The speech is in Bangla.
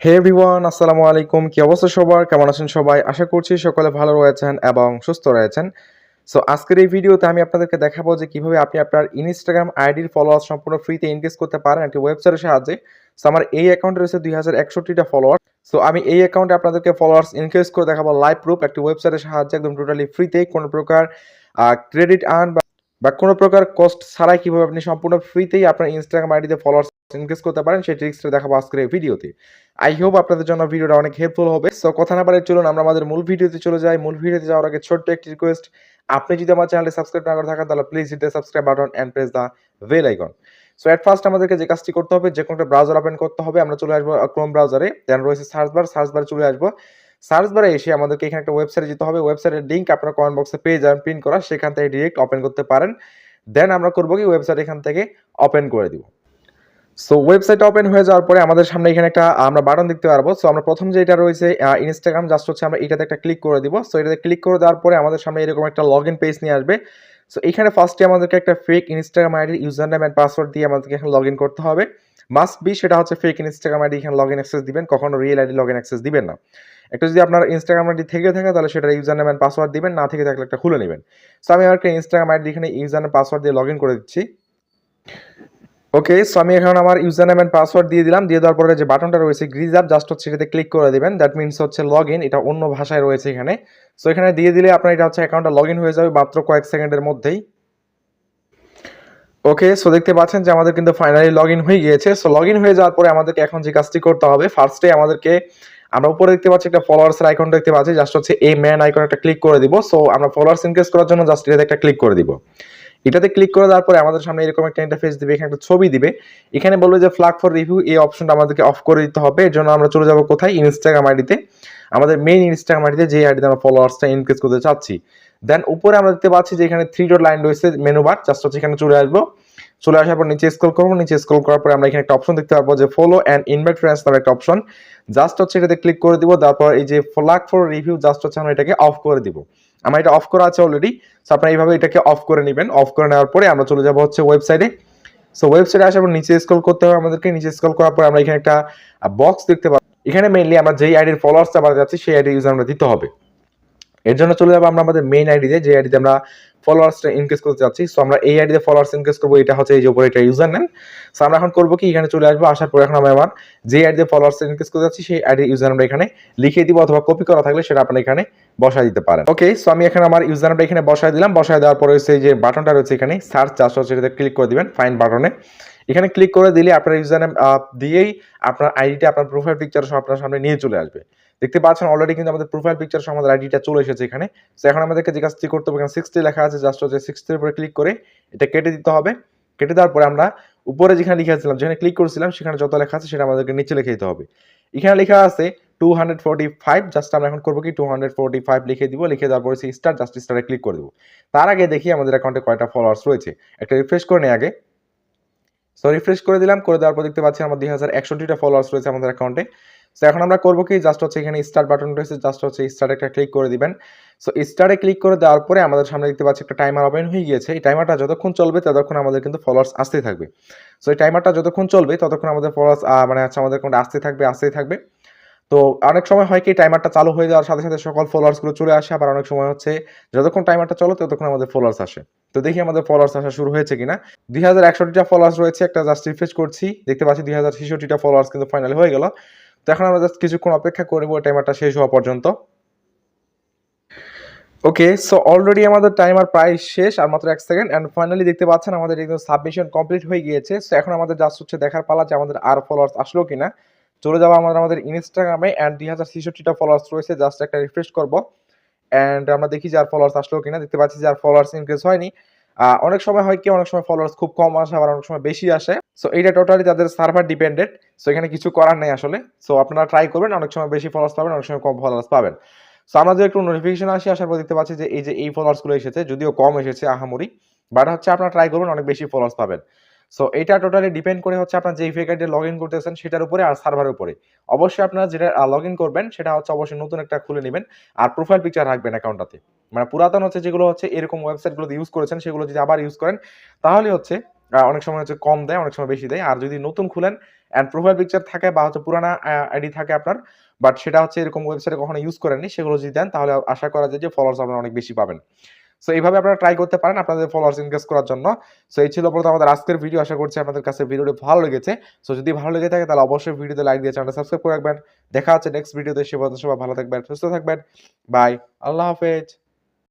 হে এভরিওয়ান আসসালামু আলাইকুম। কি অবস্থা সবার? কেমন আছেন সবাই? আশা করছি সকলে ভালো রয়েছেন এবং সুস্থ রয়েছেন। সো আজকের এই ভিডিওতে আমি আপনাদেরকে দেখাবো যে কীভাবে আপনি আপনার ইনস্টাগ্রাম আইডির ফলোয়ার সম্পূর্ণ ফ্রিতে ইনক্রিজ করতে পারেন একটি ওয়েবসাইটের সাহায্যে। সো আমার এই অ্যাকাউন্টে রয়েছে দুই হাজার একষট্টিটা ফলোয়ার সো আমি এই অ্যাকাউন্টে আপনাদেরকে ফলোয়ার্স ইনক্রিজ করে দেখাবো লাইভ প্রুফ একটি ওয়েবসাইটের সাহায্যে একদম টোটালি ফ্রিতে কোনো প্রকার ক্রেডিট আর্ন বা কোনো প্রকার কস্ট ছাড়াই কীভাবে আপনি সম্পূর্ণ ফ্রিতেই আপনার ইনস্টাগ্রাম আইডিতে ফলোয়ার্স ইনক্রিজ করতে পারেন, সেই ট্রিক্সটা দেখাবো আজকের এই ভিডিওতে। আই হোপ আপনাদের জন্য ভিডিওটা অনেক হেল্পফুল হবে। সো কথা না বাড়ে চলুন, আমরা আমাদের মূল ভিডিওতে চলে যাই। মূল ভিডিওতে যাওয়ার আগে ছোট্ট একটি রিকোয়েস্ট আপনি যদি আমার চ্যানেলে সাবস্ক্রাইব না করে থাকেন, তাহলে please hit the subscribe button and press the bell icon so at first আমাদেরকে যে কাজটি করতে হবে, যে কোনো একটা ব্রাউজার ওপেন করতে হবে। আমরা চলে আসব ক্রোম ব্রাউজারে দেন রয়েছে সার্চ বার সার্চ বারে চলে আসব। সার্চ বারে এসে আমাদেরকে এখানে একটা ওয়েবসাইটে যেতে হবে। ওয়েবসাইটের লিঙ্ক আপনার কমেন্ট বক্সে পেয়ে যাবেন। প্রিন্ট করা, সেখান থেকে ডিরেক্ট ওপেন করতে পারেন। দেন আমরা করব কি? ওয়েবসাইট এখান থেকে ওপেন করে দিব। সো ওয়েবসাইট ওপেন হয়ে যাওয়ার পরে আমাদের সামনে এখানে একটা, আমরা বাটন দেখতে পারব। সো আমরা প্রথম যে এটা রয়েছে ইনস্টাগ্রাম জাস্ট হচ্ছে আমরা এটাতে একটা ক্লিক করে দিব। সো এটাতে ক্লিক করে দেওয়ার পরে আমাদের সামনে এরকম একটা লগ ইন পেজ নিয়ে আসবে। সো এখানে ফার্স্টে আমাদেরকে একটা ফেক ইনস্টাগ্রাম আইডির ইউজার নেম অ্যান্ড পাসওয়ার্ড দিয়ে আমাদেরকে এখানে লগ ইন করতে হবে। মাস্ট বি সেটা হচ্ছে ফেক ইনস্টাগ্রাম আইডি এখানে লগ ইন অ্যাক্সেস দিবেন, কখনো real ID log in access দিবেন না। একটা যদি আপনার ইনস্টাগ্রাম আইডি থেকে থাকে, তাহলে সেটা ইউজার নেম অ্যান্ড পাসওয়ার্ড দিবেন, না থেকে থাকলে একটা খুলে নেবেন। সো আমি আমার ইনস্টাগ্রাম আইডি এখানে ইউজার পাসওয়ার্ড দিয়ে লগ ইন করে দিচ্ছি। ওকে সো আমি এখন আমার ইউজার নেম অ্যান্ড পাসওয়ার্ড দিয়ে দিলাম। দিয়ে দেওয়ার পরে যে বাটনটা রয়েছে গ্রিজ আপ জাস্ট হচ্ছে এটাতে ক্লিক করে দেবেন। দ্যাট মিনস হচ্ছে লগ ইন এটা অন্য ভাষায় রয়েছে এখানে। সো এখানে দিয়ে দিলে আপনার এটা হচ্ছে অ্যাকাউন্টটা লগ ইন হয়ে যাবে মাত্র কয়েক সেকেন্ডের মধ্যেই। ওকে সো দেখতে পাচ্ছেন যে আমাদের কিন্তু ফাইনালি লগ ইন হয়ে গিয়েছে। সো লগ ইন হয়ে যাওয়ার পরে আমাদেরকে এখন যে কাজটি করতে হবে ফার্স্টে আমাদেরকে আমরা উপরে দেখতে পাচ্ছি একটা ফলোয়ার্স আইকন দেখতে পাচ্ছি। জাস্ট হচ্ছে এই ম্যান আইকন একটা ক্লিক করে দিব। সো আমরা ফলোয়ার্স ইনক্রিজ করার জন্য জাস্ট এটাতে একটা ক্লিক করে দিব। এটাতে ক্লিক করে দেওয়ার পরে আমাদের সামনে এরকম একটা ইন্টারফেস দিবে, এখানে একটা ছবি দিবে। এখানে বলবে যে ফ্ল্যাগ ফর রিভিউ এই অপশনটা আমাদেরকে অফ করে দিতে হবে। এর জন্য আমরা চলে যাব কোথায়? ইনস্টাগ্রাম আইডিতে আমাদের মেইন ইনস্টাগ্রাম আইডিতে যে আইডিতে আমরা ফলোয়ার্সটা ইনক্রিজ করতে চাচ্ছি। দেন উপরে আমরা দেখতে পাচ্ছি যে এখানে থ্রি ডট লাইন রয়েছে মেনু বার জাস্ট হচ্ছে এখানে চলে আসব। চলে আসার পর নিচে স্ক্রল করব, নিচে স্ক্রল করার পরে আমরা এখানে একটা অপশন দেখতে পাবো যে ফলো অ্যান্ড ইনভাইট ফ্রেন্ডস নামে একটা অপশন জাস্ট হচ্ছে এটাতে ক্লিক করে দিব, তারপর এই যে ফ্ল্যাগ ফর রিভিউ জাস্ট হচ্ছে আমরা এটাকে অফ করে দিব। আমার এটা অফ করা আছে অলরেডি সো আপনারা এইভাবে এটাকে অফ করে নেবেন। অফ করে নেওয়ার পরে আমরা চলে যাব হচ্ছে ওয়েবসাইটে সো ওয়েবসাইটে আসার পর নিচে স্ক্রল করতে হবে আমাদেরকে। নিচে স্ক্রল করার পর আমরা এখানে একটা বক্স দেখতে পাবো। এখানে মেইনলি আমরা যেই আইডির ফলোয়ার্সটা বাড়াতে যাচ্ছি, সেই আইডির ইউজার আমরা দিতে হবে। এর জন্য চলে যাব আমরা আমাদের মেইন আইডিতে যে আইডিতে আমরা ফলোয়ার্সটা ইনক্রিজ করতে চাচ্ছি। সো আমরা এই আইডিতে ফলোয়ার্স ইনক্রিজ করব, এটা হচ্ছে এই যে উপরে এটা ইউজার নেম সো আমরা এখন করব কি, এখানে চলে আসব, আসার পর এখন আমি আমার যে আইডিতে ফলোয়ার্স ইনক্রিজ করতে যাচ্ছি সেই আইডি ইউজার আমরা এখানে লিখে দিব অথবা কপি করা থাকলে সেটা আপনি এখানে বসায় দিতে পারেন। ওকে সো আমি এখানে আমার ইউজার নামটা এখানে বসায় দিলাম। বসায় দেওয়ার পরে হচ্ছে যে বাটনটা রয়েছে এখানে সার্চ চাষ এটাতে ক্লিক করে দিবেন ফাইন বাটনে এখানে ক্লিক করে দিলে আপনার ইউজার দিয়েই আপনার আইডিটা আপনার প্রোফাইল পিকচার সহ আপনার সামনে নিয়ে চলে আসবে। দেখতে পাচ্ছেন অলরেডি কিন্তু আমাদের প্রোফাইল পিকচার সহ আমাদের আইডিটা চলে এসেছে এখানে। তো এখন আমাদেরকে যে কাজটি করতে হবে, এখানে সিক্সটি লেখা আছে জাস্ট হচ্ছে সিক্সটির উপরে ক্লিক করে এটা কেটে দিতে হবে। কেটে দেওয়ার পরে আমরা উপরে যেখানে লিখেছিলাম যেখানে ক্লিক করেছিলাম, সেখানে যত লেখা আছে সেটা আমাদেরকে নিচে লিখে দিতে হবে। এখানে লেখা আছে two hundred forty five just আমরা এখন করব কি টু হান্ড্রেড ফোর্টি ফাইভ লিখে দিব, লিখে দেওয়ার পরে সেই স্টার জাস্ট স্টারে ক্লিক করে দেবো। তার আগে দেখি আমাদের অ্যাকাউন্টে কয়টা ফলোয়ার্স রয়েছে। একটা রিফ্রেশ করে নেই আগে। সো রিফ্রেশ করে দিলাম, করে দেওয়ার পর দেখতে পাচ্ছি আমার দুই হাজার একষট্টিটা ফলোয়ার্স রয়েছে আমাদের অ্যাকাউন্টে সো এখন আমরা করব কি? জাস্ট হচ্ছে এখানে স্টার বাটন রয়েছে জাস্ট হচ্ছে স্টার একটা ক্লিক করে দিবেন। সো স্টারে ক্লিক করে দেওয়ার পরে আমাদের সামনে দেখতে পাচ্ছি একটা টাইমার ওপেন হয়ে গিয়েছে। এই টাইমারটা যতক্ষণ চলবে ততক্ষণ আমাদের কিন্তু ফলোয়ার্স আসতেই থাকবে। সো এই টাইমারটা যতক্ষণ চলবে ততক্ষণ আমাদের ফলোয়ার্স মানে হচ্ছে আমাদের অ্যাকাউন্টে আসতে থাকবে, আসতেই থাকবে। তো অনেক সময় হয় কি টাইমারটা চালু হয়ে যাওয়ার সাথে সাথে সকল ফলোয়ার্সগুলো চলে আসে, আবার অনেক সময় হচ্ছে যতক্ষণ টাইমারটা চলো ততক্ষণ আমাদের ফলোয়ার্স আসে। তো দেখি আমাদের ফলোয়ার্স আসা শুরু হয়েছে কিনা। দুই হাজার একষট্টিটা ফলোয়ার্স রয়েছে, একটা জাস্ট রিফ্রেশ করছি। দেখতে পাচ্ছি দুই হাজার ছেষট্টিটা ফলোয়ার্স কিন্তু ফাইনালি হয়ে গেল। তো এখন আমরা জাস্ট কিছুক্ষণ অপেক্ষা করব টাইমারটা শেষ হওয়া পর্যন্ত। ওকে সো অলরেডি আমাদের টাইমার প্রায় শেষ, আর মাত্র এক সেকেন্ড অ্যান্ড ফাইনালি দেখতে পাচ্ছেন আমাদের একদম সাবমিশন কমপ্লিট হয়ে গিয়েছে। সো এখন আমাদের জাস্ট হচ্ছে দেখার পালা যে আমাদের আর ফলোয়ার্স আসলো কিনা। চলে যাব আমাদের আমাদের ইনস্টাগ্রামে অ্যান্ড দুই হাজার ছেষট্টিটা ফলোয়ার্স রয়েছে জাস্ট একটা রিফ্রেশ করব। অ্যান্ড আমরা দেখি যে আর ফলোয়ার্স আসলো কিনা, দেখতে পাচ্ছি যে আর ফলোয়ার্স ইনক্রিজ হয়নি। অনেক সময় হয় কি, অনেক সময় ফলোয়ার্স খুব কম আসে, আবার অনেক সময় বেশি আসে। সো এইটা টোটালি তাদের সার্ভার ডিপেন্ডেন্ট সো এখানে কিছু করার নেই আসলে। সো আপনারা ট্রাই করবেন, অনেক সময় বেশি ফলোয়ার্স পাবেন, অনেক সময় কম ফলোয়ার্স পাবেন। সো আমাদের একটু নোটিফিকেশন আসে, আসার পর দেখতে পাচ্ছি যে এই যে এই ফলোয়ার্সগুলো এসেছে, যদিও কম এসেছে আহামরি বাট হচ্ছে আপনারা ট্রাই করবেন, অনেক বেশি ফলোয়ার্স পাবেন। সো এটা টোটালি ডিপেন্ড করে হচ্ছে আপনার যেই ফেক আইডি লগ ইন করতেছেন, সেটার উপরে আর সার্ভারের উপরে। অবশ্যই আপনারা যেটা লগ ইন করবেন, সেটা হচ্ছে অবশ্যই নতুন একটা খুলে নেবেন আর প্রোফাইল পিকচার রাখবেন অ্যাকাউন্টটাতে মানে পুরাতন হচ্ছে যেগুলো হচ্ছে এরকম ওয়েবসাইটগুলোতে ইউজ করেছেন, সেগুলো যদি আবার ইউজ করেন, তাহলে হচ্ছে অনেক সময় হচ্ছে কম দেয়, অনেক সময় বেশি দেয়। আর যদি নতুন খুলেন অ্যান্ড প্রোফাইল পিকচার থাকে বা হচ্ছে পুরানা আইডি থাকে আপনার বাট সেটা হচ্ছে এরকম ওয়েবসাইটে কখনো ইউজ করেননি, সেগুলো যদি দেন, তাহলে আশা করা যায় যে ফলোয়ার্স আপনারা অনেক বেশি পাবেন। সো এইভাবে আপনারা ট্রাই করতে পারেন আপনাদের ফলোয়ার্স ইনক্রিজ করার জন্য। সো এই ছিল মূলত আমাদের আজকের ভিডিও আশা করছি আপনাদের কাছে ভিডিওটি ভালো লেগেছে। সো যদি ভালো লেগে থাকে, তাহলে অবশ্যই ভিডিওতে লাইক দিয়ে চ্যানেলটা সাবস্ক্রাইব করে রাখবেন। দেখা হচ্ছে নেক্সট ভিডিওতে সে পর্যন্ত সবাই ভালো থাকবেন, সুস্থ থাকবেন। বাই আল্লাহ হাফেজ।